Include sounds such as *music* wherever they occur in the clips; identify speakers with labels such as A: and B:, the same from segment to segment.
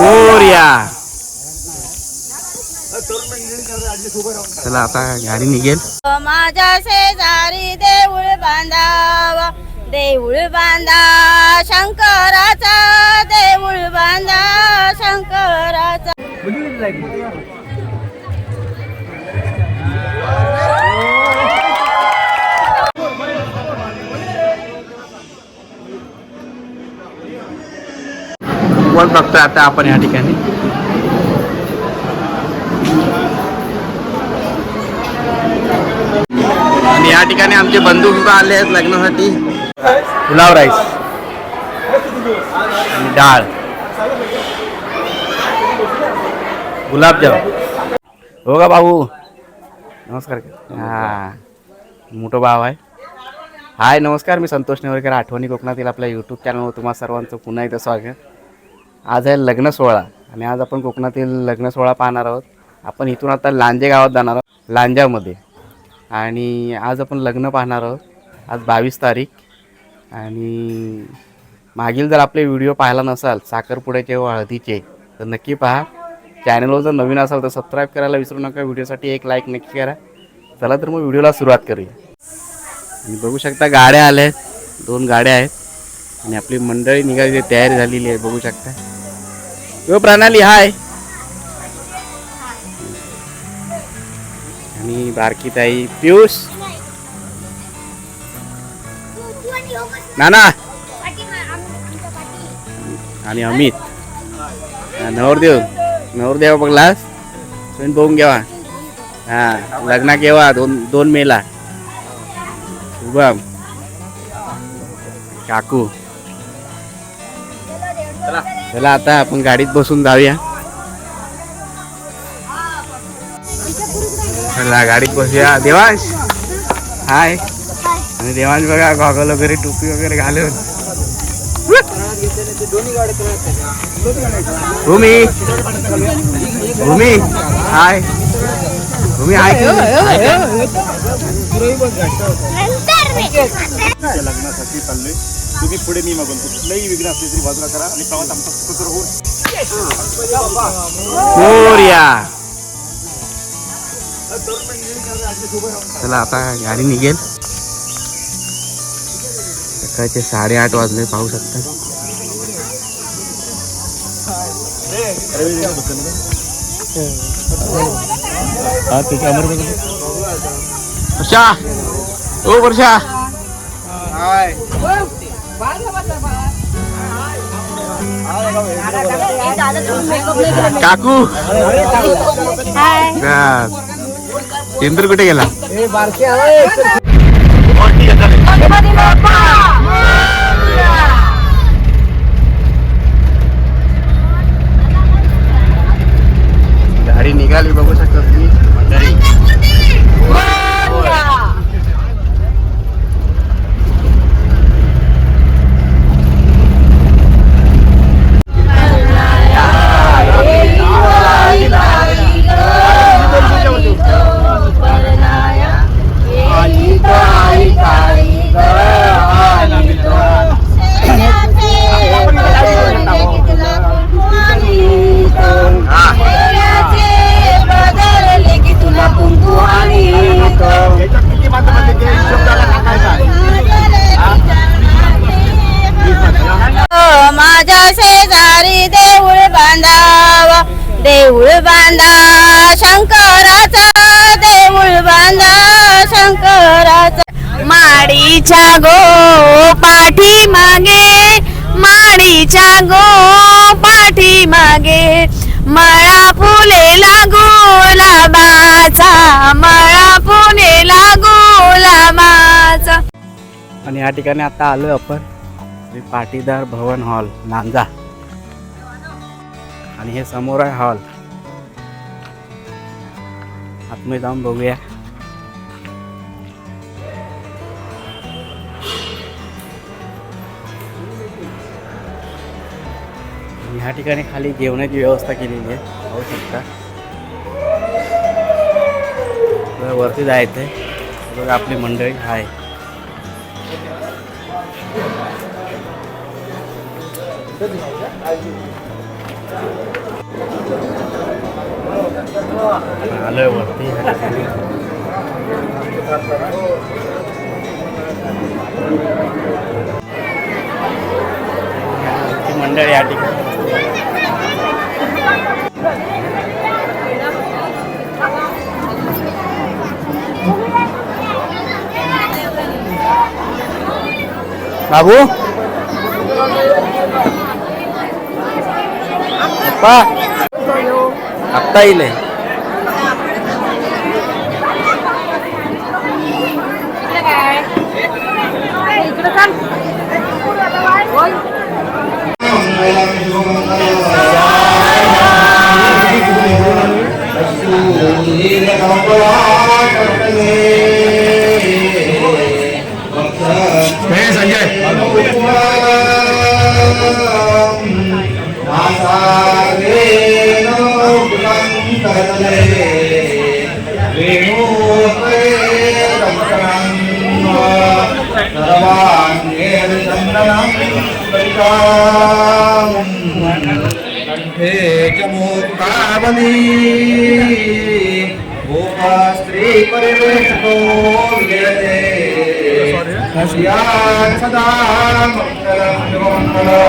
A: मोर्या. चला आता गाडी निघेल.
B: माझ्या शेजारी देऊळ बांधावा देऊळ बांधा शंकराचा देऊळ बांधा शंकराचा.
A: वर बघतोय आता आपण या ठिकाणी. आणि या ठिकाणी आमचे बंधू सुद्धा आले आहेत लग्नासाठी. पुलाव राईस. आणि डाळ. गुलाबजाम. हो का भाऊ नमस्कार. हा. मोठं भाव आहे. हाय नमस्कार. मी संतोष नेवरकर आठवणी कोकणातील आपल्या यूट्यूब चॅनलवर तुम्हाला सर्वांचं पुन्हा एकदा स्वागत. आज आहे लग्न सोहळा आणि आज आपण कोकणातील लग्न सोहळा पाहणार आहोत. आपण इथून आता लांजे गावात जाणार आहोत लांजामध्ये. आणि आज आपण लग्न पाहणार आहोत आज बावीस तारीख. आणि मागील जर आपले व्हिडिओ पाहिला नसाल साखरपुड्याचे व हळदीचे तर नक्की पहा. चॅनलवर जर नवीन असाल तर सबस्क्राईब करायला विसरू नका. व्हिडिओसाठी एक लाईक नक्की करा. चला तर मग व्हिडिओला सुरुवात करूया. आणि बघू शकता गाड्या आल्या आहेत दोन गाड्या आहेत. आणि आपली मंडळी निघायची तयारी झालेली आहे बघू शकता. यो प्रणाली हाय. आणि बारकी ताई पियुष. नाना. आणि अमित. नवरदेव. नवरदेव बघलास तुम्ही बघून घ्यावा हा लग्ना केव्हा? दोन दोन मेला. शुभम. काकू. चला आता आपण गाडीत बसून जाऊया. चला गाडीत बसूया. देवांश. हाय. आणि देवांश बघा गॉगल वगैरे टोपी वगैरे घालून. भूमी. भूमी. हाय.
C: त्या लग्नासाठी चाललोय तुम्ही पुढे मी मागून कुठलंही विघ्न असले तरी बाजूला करा आणि प्रवास आमचा सुखकर होऊन
A: चला आता गाडी निघेल. सकाळचे साडेआठ वाजले पाहू शकता. वर्षा. ओ वर्षा. काकू. चेंदूर कुठे गेला? गाडी निघाली बघू शकता.
B: बांधा शंकराचा देऊळ बांधा शंकराचा. माडीच्या गो पाठी मागे माडीच्या गो पाठी मागे मळा फुलेला गुलाबाचा मळा फुलेला गुलाबाचा
A: आणि या ठिकाणी आता आलोय आपण श्री पाटीदार भवन हॉल नांजा. आणि हे समोर आहे हॉल. आतमध्ये जाऊन बघूया ह्या ठिकाणी खाली जेवणाची व्यवस्था केलेली आहे पाहू शकता वरती जायचं आहे बघा आपली मंडळी आहे आलोय वरती. ती मंडळी या ठिकाणी बाबू?
D: Hợp Tây này. కంఠే చమోత్వని గోపా స్త్రీ పరివేషతో విజయతే
E: సదా మంగళం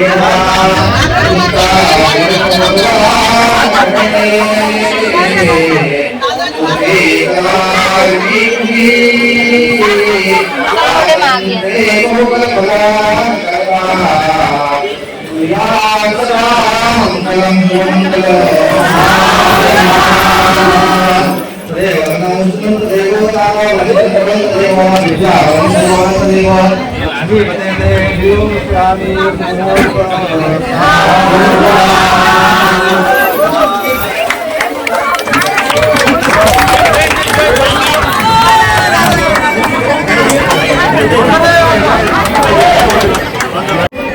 E: कंठे चमोत्तावली भूमा स्त्री परिवेशो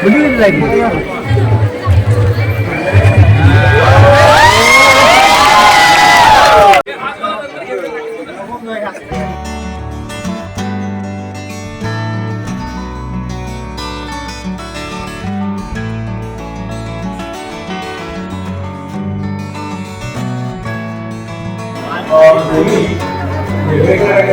E: विजयते या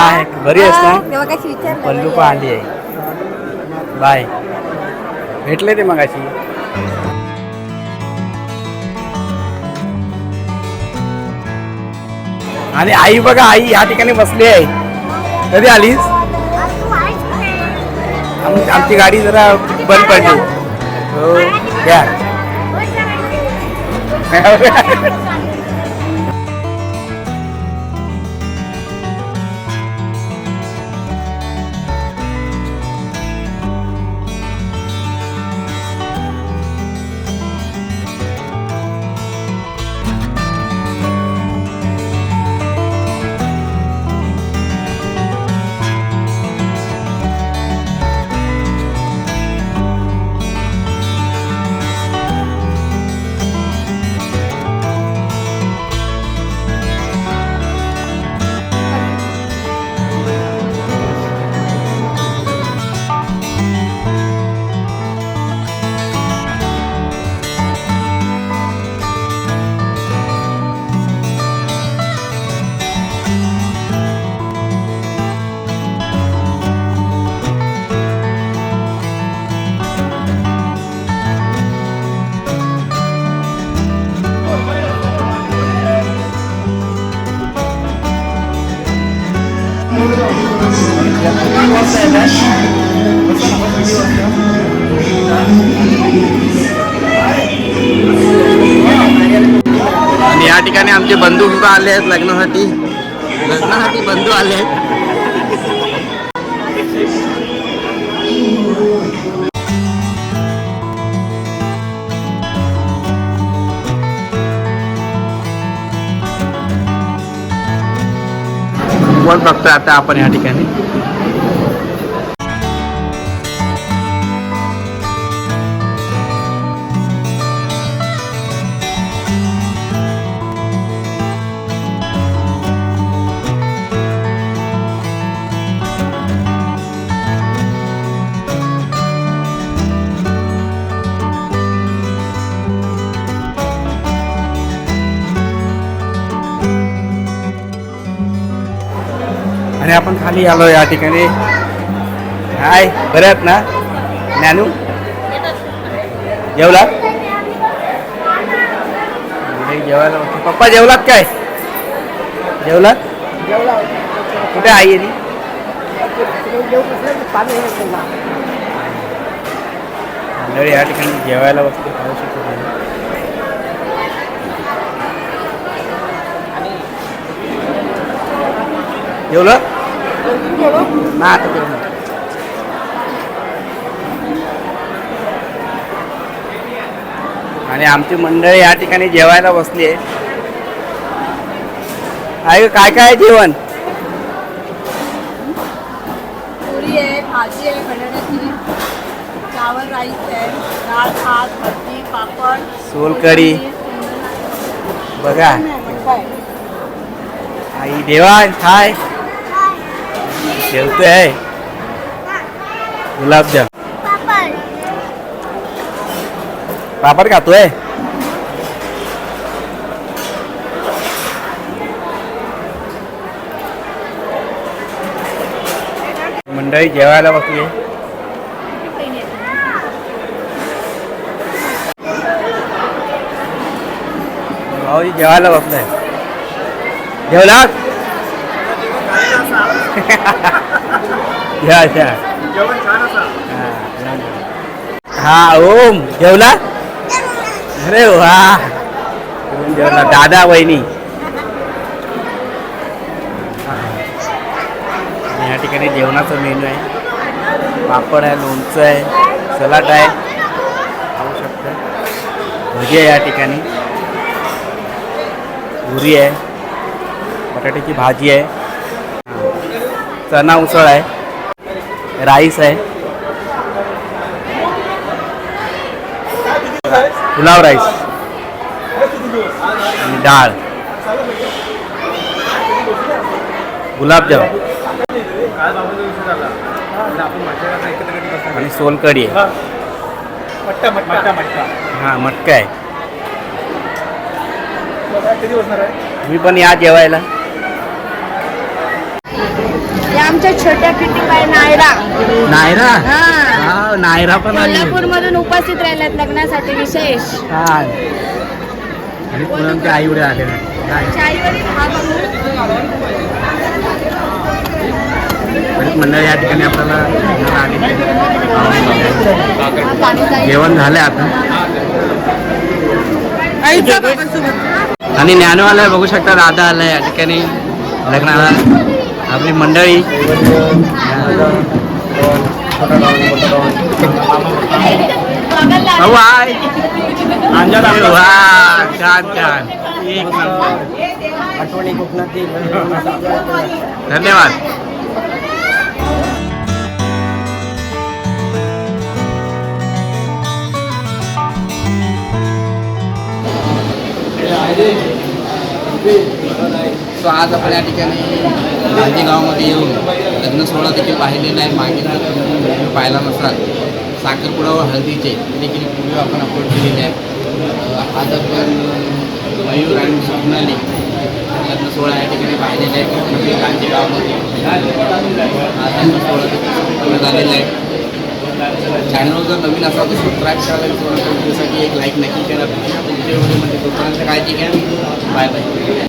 A: काय बरी आहेस ना पल्लू पण आली आहे बाय भेटले ते मगाशी. आणि आई बघा आई या ठिकाणी बसली आहे. कधी आलीस? आम- आमची गाडी जरा बंद पडली. हो घ्या. *laughs* ठिकाणी आमचे बंधू सुद्धा आले आहेत लग्नासाठी. लग्नासाठी बंधू आले आहेत. कोण बघतोय आता आपण या ठिकाणी? आणि आपण खाली आलो या ठिकाणी. हाय बरे आहेत ना? ज्ञानू? जेवला जेवायला बसलो. पप्पा जेवलात काय? जेवलात? कुठे आई आहे ती? मंडळी या ठिकाणी जेवायला बसते खाऊ शकतो जेवलं ना आता जेवलं आणि आमची मंडळी या ठिकाणी जेवायला बसली आहे? काय काय आहे जेवण?
B: पुरी आहे भाजी आहे बटाट्याची चावल राईस आहे डाळ भात भजी पापड
A: सोलकढी. बघा. आई देवान काय जेवतोय आहे गुलाबजाम पापड खातोय मंडळी जेवायला बसली भाऊजी जेवायला बसलाय जेवलात घ्या घ्या. हा ओम जेवला? अरे वा. ओम जेवला. दादा वहिनी. या ठिकाणी जेवणाचा मेनू आहे. पापड आहे लोणचं आहे सलाड आहे. खाऊ शकता. भजी आहे या ठिकाणी. पुरी आहे. बटाट्याची भाजी आहे. चना उसळ आहे. राईस आहे. पुलाव राईस. आणि डाळ. गुलाबजाम. आणि सोलकढी आहे. हां मटका आहे. तुम्ही पण या जेवायला
B: या आमच्या छोट्या किटी बाय नायरा.
A: नायरा?
B: हा.
A: हा नायरा पण आली.
B: कोल्हापूर मधून उपस्थित राहिल्यात लग्नासाठी विशेष.
A: हा. आणि आई उड्या आले.
B: चाईवरील हा बघू
A: मंडळ या ठिकाणी आपल्याला आली. जेवण झालंय आता. आणि ज्ञानू आलाय बघू शकता दादा आलाय या ठिकाणी. लग्नाला. आपली मंडळी भाऊ हाय वा छान छान एक नंबर धन्यवाद सो आज आपण या ठिकाणी गांधी गावामध्ये येऊन लग्न सोहळा देखील पाहिलेला आहे. मागे जर तुम्ही व्हिडिओ पाहिला नसाल. साखरपुडा व हळदीचे देखील व्हिडिओ आपण अपलोड केलेले आहे आज आपण मयूर आणि स्वप्नाली लग्न सोहळा या ठिकाणी पाहिलेला आहे. म्हणजे नवीन गांधी गावामध्ये आज लग्न सोहळा देखील झालेला आहे. चॅनल जर नवीन असाल तर सबस्क्राईब करायला विसरू नका व्हिडिओसाठी एक लाईक नक्की करा. पुढच्या व्हिडिओमध्ये तोपर्यंत काळजी घ्या. Bye bye